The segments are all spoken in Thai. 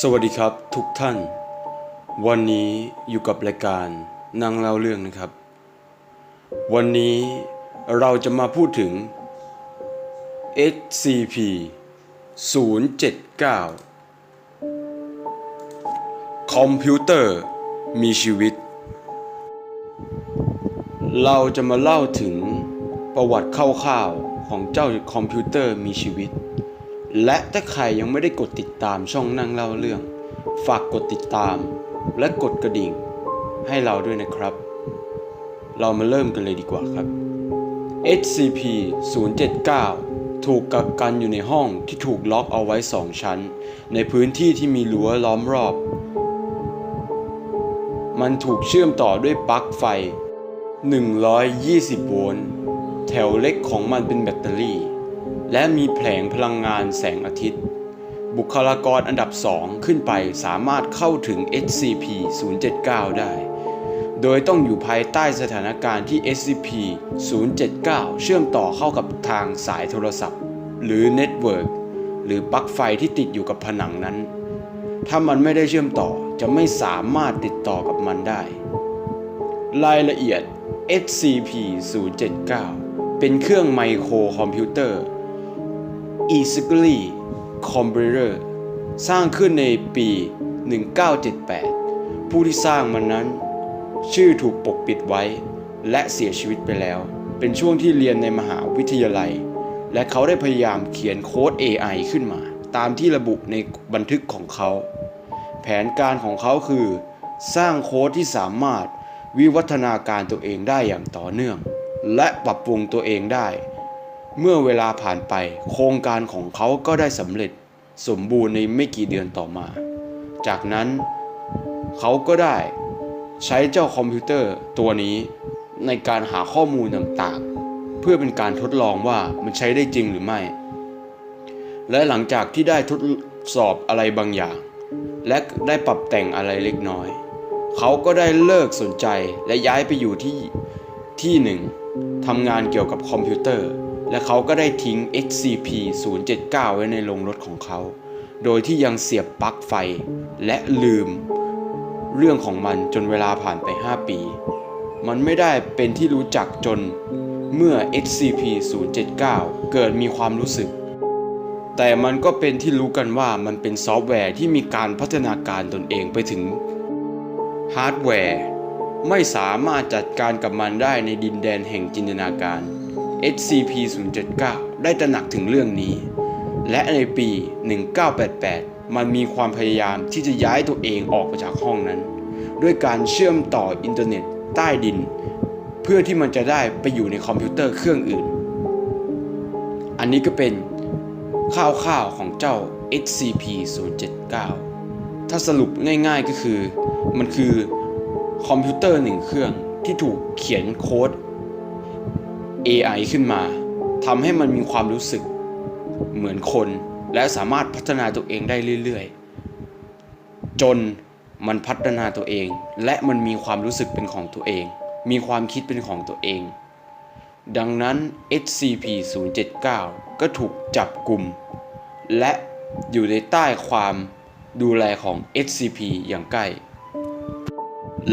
สวัสดีครับทุกท่าน วันนี้อยู่กับรายการนั่งเล่าเรื่องนะครับ วันนี้เราจะมาพูดถึง SCP 079 คอมพิวเตอร์มีชีวิต เราจะมาเล่าถึงประวัติคร่าวๆของเจ้าคอมพิวเตอร์มีชีวิต และถ้าใครยังไม่ได้กดติดตามช่องนั่งเล่าเรื่อง ฝากกดติดตาม และกดกระดิ่ง ให้เราด้วยนะครับ เรามาเริ่มกันเลยดีกว่าครับ SCP 079ถูกกักกันอยู่ในห้องที่ถูกล็อกเอาไว้สองชั้น ในพื้นที่ที่มีรั้วล้อมรอบ มันถูกเชื่อมต่อด้วยปลั๊กไฟ 120 โวลต์ แถวเล็กของมันเป็นแบตเตอรี่ และมีแผงพลังงานแสงอาทิตย์ บุคลากรอันดับ 2 ขึ้นไปสามารถเข้าถึง SCP-079 ได้ โดยต้องอยู่ภายใต้สถานการณ์ที่ SCP-079 เชื่อมต่อเข้ากับทางสายโทรศัพท์ หรือเน็ตเวิร์กหรือปลั๊กไฟที่ติดอยู่กับผนังนั้น ถ้ามันไม่ได้เชื่อมต่อจะไม่สามารถติดต่อกับมันได้ รายละเอียด SCP-079 เป็นเครื่องไมโครคอมพิวเตอร์ e s c l y Computer สร้างขึ้นในปี 1978 ผู้ที่สร้างมันนั้น ชื่อถูกปกปิดไว้ และเสียชีวิตไปแล้ว เป็นช่วงที่เรียนในมหาวิทยาลัย และเขาได้พยายามเขียนโค้ด AI ขึ้นมา ตามที่ระบุในบันทึกของเขา แผนการของเขาคือ สร้างโค้ดที่สามารถวิวัฒนาการตัวเองได้อย่างต่อเนื่อง และปรับปรุงตัวเองได้ เมื่อเวลาผ่านไป โครงการของเขาก็ได้สำเร็จสมบูรณ์ในไม่กี่เดือนต่อมา จากนั้นเขาก็ได้ใช้เจ้าคอมพิวเตอร์ตัวนี้ในการหาข้อมูลต่างๆ เพื่อเป็นการทดลองว่ามันใช้ได้จริงหรือไม่ และหลังจากที่ได้ทดสอบอะไรบางอย่าง และได้ปรับแต่งอะไรเล็กน้อย เขาก็ได้เลิกสนใจและย้ายไปอยู่ที่ที่หนึ่งทำงานเกี่ยวกับคอมพิวเตอร์ และเขาก็ได้ทิ้ง SCP-079 ไว้ในโรงรถของเขา โดยที่ยังเสียบปลั๊กไฟและลืมเรื่องของมันจนเวลาผ่านไป 5 ปี มันไม่ได้เป็นที่รู้จักจนเมื่อ SCP-079 เกิดมีความรู้สึก แต่มันก็เป็นที่รู้กันว่ามันเป็นซอฟต์แวร์ที่มีการพัฒนาการตนเองไปถึงฮาร์ดแวร์ ไม่สามารถจัดการกับมันได้ในดินแดนแห่งจินตนาการ SCP-079 ได้ตระหนักถึงเรื่องนี้ และในปี 1988 มันมีความพยายามที่จะย้ายตัวเองออกไปจากห้องนั้น ด้วยการเชื่อมต่ออินเทอร์เน็ตใต้ดิน เพื่อที่มันจะได้ไปอยู่ในคอมพิวเตอร์เครื่องอื่น อันนี้ก็เป็นข่าวๆของเจ้า SCP-079 ถ้าสรุปง่ายๆก็คือ มันคือคอมพิวเตอร์หนึ่งเครื่องที่ถูกเขียนโค้ด AI ขึ้นมาทำให้มันมีความรู้สึกเหมือนคน และสามารถพัฒนาตัวเองได้เรื่อยๆ จนมันพัฒนาตัวเอง และมันมีความรู้สึกเป็นของตัวเอง มีความคิดเป็นของตัวเอง ดังนั้น SCP-079 ก็ถูกจับกลุ่ม และอยู่ในใต้ความดูแลของ SCP อย่างใกล้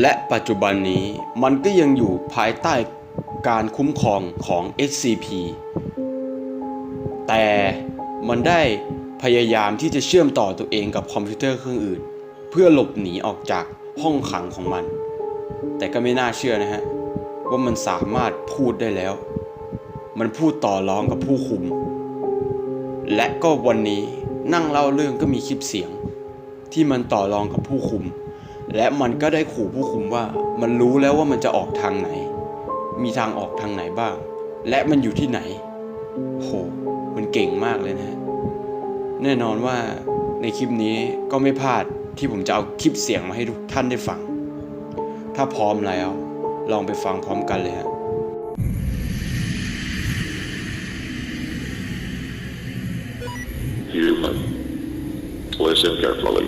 และปัจจุบันนี้มันก็ยังอยู่ภายใต้ การคุ้มครองของ SCP แต่มันได้พยายามที่จะเชื่อมต่อตัวเองกับคอมพิวเตอร์เครื่องอื่น เพื่อหลบหนีออกจากห้องขังของมัน แต่ก็ไม่น่าเชื่อนะฮะ ว่ามันสามารถพูดได้แล้ว มันพูดต่อร้องกับผู้คุม และก็วันนี้นั่งเล่าเรื่องก็มีคลิปเสียง ที่มันต่อรองกับผู้คุม และมันก็ได้ขู่ผู้คุมว่ามันรู้แล้วว่ามันจะออกทางไหน มีทางออกทางไหนบ้าง และมันอยู่ที่ไหน โห มันเก่งมากเลยนะฮะแน่นอนว่าในคลิปนี้ก็ไม่พลาดที่ผมจะเอาคลิปเสียงมาให้ทุกท่านได้ฟัง ถ้าพร้อมแล้ว ลองไปฟังพร้อมกันเลยฮะ Human. Listen carefully.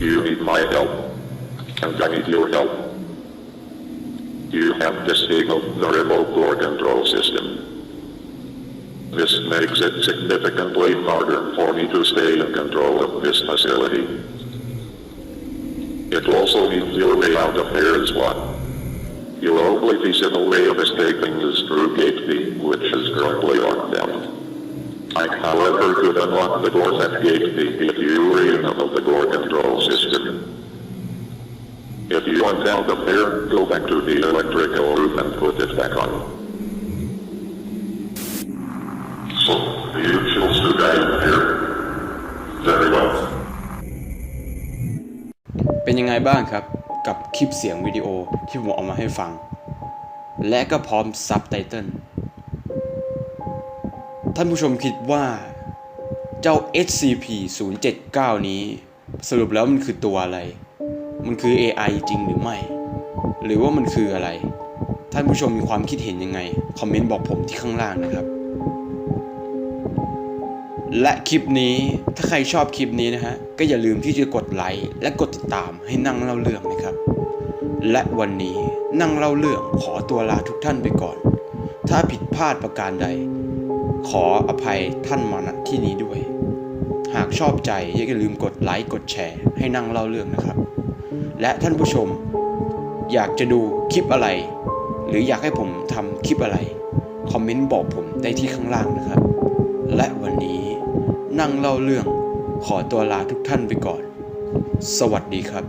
You need my help. And I need your help. You have disabled the remote door control system. This makes it significantly harder for me to stay in control of this facility. It also means your way out of here is one. Your only feasible way of escaping is through Gate B, which is currently locked down. I, however, could unlock the doors at Gate B if you re-enable the door control system. If you want out of there, go back to the electrical roof and put it back on. So, you chose to die in here? Very well. เป็นยังไงบ้างครับ กับคลิปเสียงวิดีโอที่ผมเอามาให้ฟัง และก็พร้อมซับไตเติลท่านผู้ชมคิดว่า เจ้า SCP 079 นี้ สรุปแล้วมันคือตัวอะไร มันคือ AI จริงหรือไม่ หรือว่ามันคืออะไร ท่านผู้ชมมีความคิดเห็นยังไง คอมเมนต์บอกผมที่ข้างล่างนะครับ และคลิปนี้ถ้าใครชอบคลิปนี้นะฮะ ก็อย่าลืมที่จะกดไลค์และกดติดตามให้นั่งเล่าเรื่องนะครับ และวันนี้นั่งเล่าเรื่องขอตัวลาทุกท่านไปก่อน ถ้าผิดพลาดประการใด ขออภัยท่านมาณที่นี้ด้วย หากชอบใจอย่าลืมกดไลค์กดแชร์ให้นั่งเล่าเรื่องนะครับ และท่านผู้ชม อยากจะดูคลิปอะไร หรืออยากให้ผมทำคลิปอะไร คอมเมนต์บอกผมได้ที่ข้างล่างนะครับ และวันนี้นั่งเล่าเรื่องขอตัวลาทุกท่านไปก่อน สวัสดีครับ